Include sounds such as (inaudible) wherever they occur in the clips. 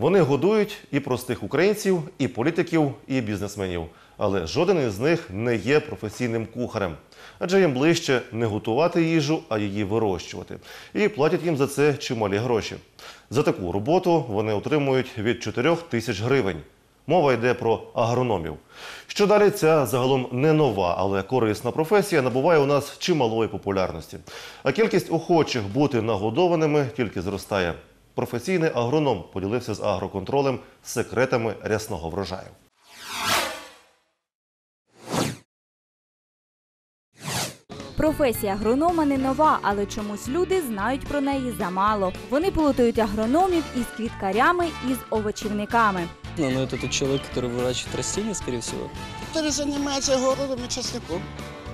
Вони годують і простих українців, і політиків, і бізнесменів. Але жоден із них не є професійним кухарем. Адже їм ближче не готувати їжу, а її вирощувати. І платять їм за це чималі гроші. За таку роботу вони отримують від 4 тисяч гривень. Мова йде про агрономів. Що далі, ця загалом не нова, але корисна професія набуває у нас чималої популярності. А кількість охочих бути нагодованими тільки зростає Професійний агроном поділився з агроконтролем секретами рясного врожаю. Професія агронома не нова, але чомусь люди знають про неї замало. Вони плутають агрономів із квіткарями і з овочівниками. Ну, ну, это тот человек, который выращивает растения, скорее всего. который занимается городом и часником.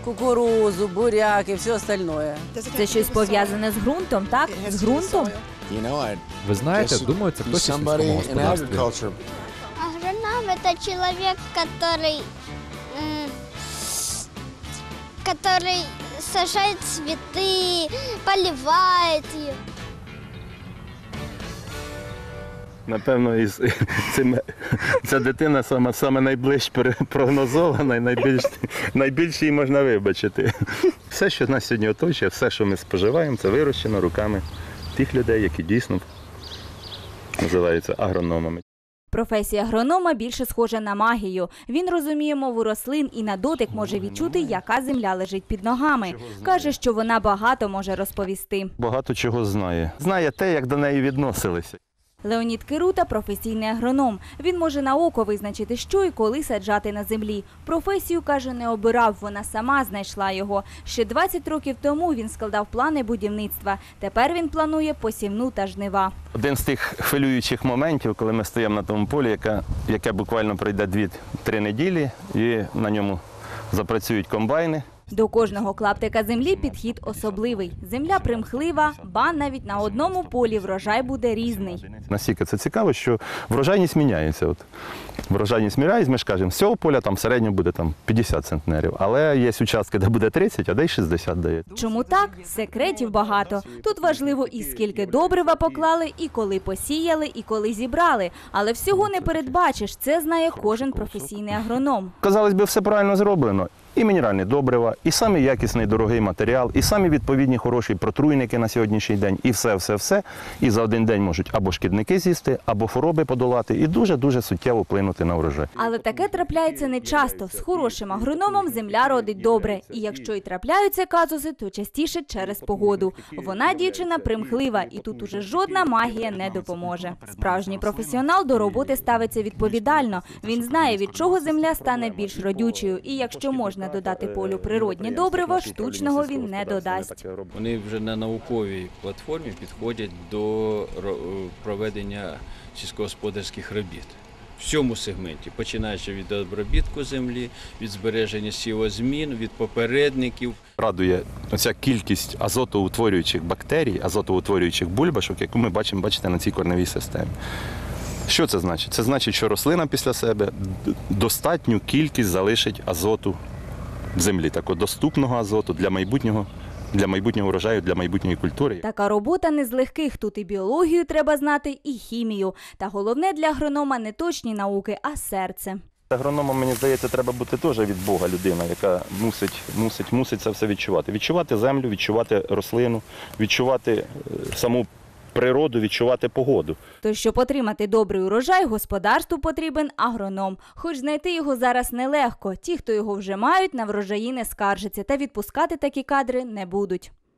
кукурузу, буряк и все остальное. Це щось пов'язане з ґрунтом, так? З ґрунтом? You know, I Ви знаєте, guess думаю, це be хтось із somebody сільського in господарства. agriculture. Агроном это человек, который, м, который сажает цветы, поливает их. Напевно, із (laughs) цим ця дитина саме, саме найближче пере- прогнозована і найбільш, найбільше її можна вибачити. Все, що нас сьогодні оточує, все, що ми споживаємо, це вирощено руками тих людей, які дійсно називаються агрономами. Професія агронома більше схожа на магію. Він розуміє мову рослин і на дотик може відчути, яка земля лежить під ногами. Каже, що вона багато може розповісти. Багато чого знає. Знає те, як до неї відносилися. Леонід Кирута професійний агроном. Він може на око визначити, що і коли саджати на землі. Професію каже, не обирав. Вона сама знайшла його. Ще 20 років тому він складав плани будівництва. Тепер він планує посівну та жнива. Один з тих хвилюючих моментів, коли ми стоїмо на тому полі, яке, яке буквально пройде 2-3 неділі, і на ньому запрацюють комбайни. До кожного клаптика землі підхід особливий. Земля примхлива, ба навіть на одному полі врожай буде різний. Настільки це цікаво, що врожайність міняється. От. Врожайність міняється, ми ж кажемо, з цього поля там в середньому буде там 50 центнерів. Але є участки, де буде 30, а де й 60 дає. Чому так? Секретів багато. Тут важливо і скільки добрива поклали, і коли посіяли, і коли зібрали. Але всього не передбачиш. Це знає кожен професійний агроном. Казалось би, все правильно зроблено. І мінеральні добрива, і самий якісний дорогий матеріал, і самі відповідні хороші протруйники на сьогоднішній день, і все, все, все. І за один день можуть або шкідники з'їсти, або хвороби подолати, і дуже-дуже суттєво вплинути на врожай. Але таке трапляється не часто. З хорошим агрономом земля родить добре. І якщо і трапляються казуси, то частіше через погоду. Вона дівчина примхлива, і тут уже жодна магія не допоможе. Справжній професіонал до роботи ставиться відповідально. Він знає, від чого земля стане більш родючою, і якщо можна додати полю природні добрива, штучного він не додасть. Вони вже на науковій платформі підходять до е, проведення сільськогосподарських робіт. В цьому сегменті, починаючи від обробітку землі, від збереження сівозмін, від попередників, Радує оця кількість азотоутворюючих бактерій, азотоутворюючих бульбашок, яку ми бачимо, бачите, на цій корневій системі. Що це значить? Це значить, що рослина після себе достатню кількість залишить азоту землі, такого доступного азоту для майбутнього, для майбутнього врожаю, для майбутньої культури. Така робота не з легких. Тут і біологію треба знати, і хімію. Та головне для агронома не точні науки, а серце. Агрономом, мені здається, треба бути теж від Бога людина, яка мусить, мусить, мусить це все відчувати. Відчувати землю, відчувати рослину, відчувати е, саму природу, відчувати погоду. То щоб отримати добрий урожай, господарству потрібен агроном. Хоч знайти його зараз нелегко. Ті, хто його вже мають, на врожаї не скаржаться та відпускати такі кадри не будуть.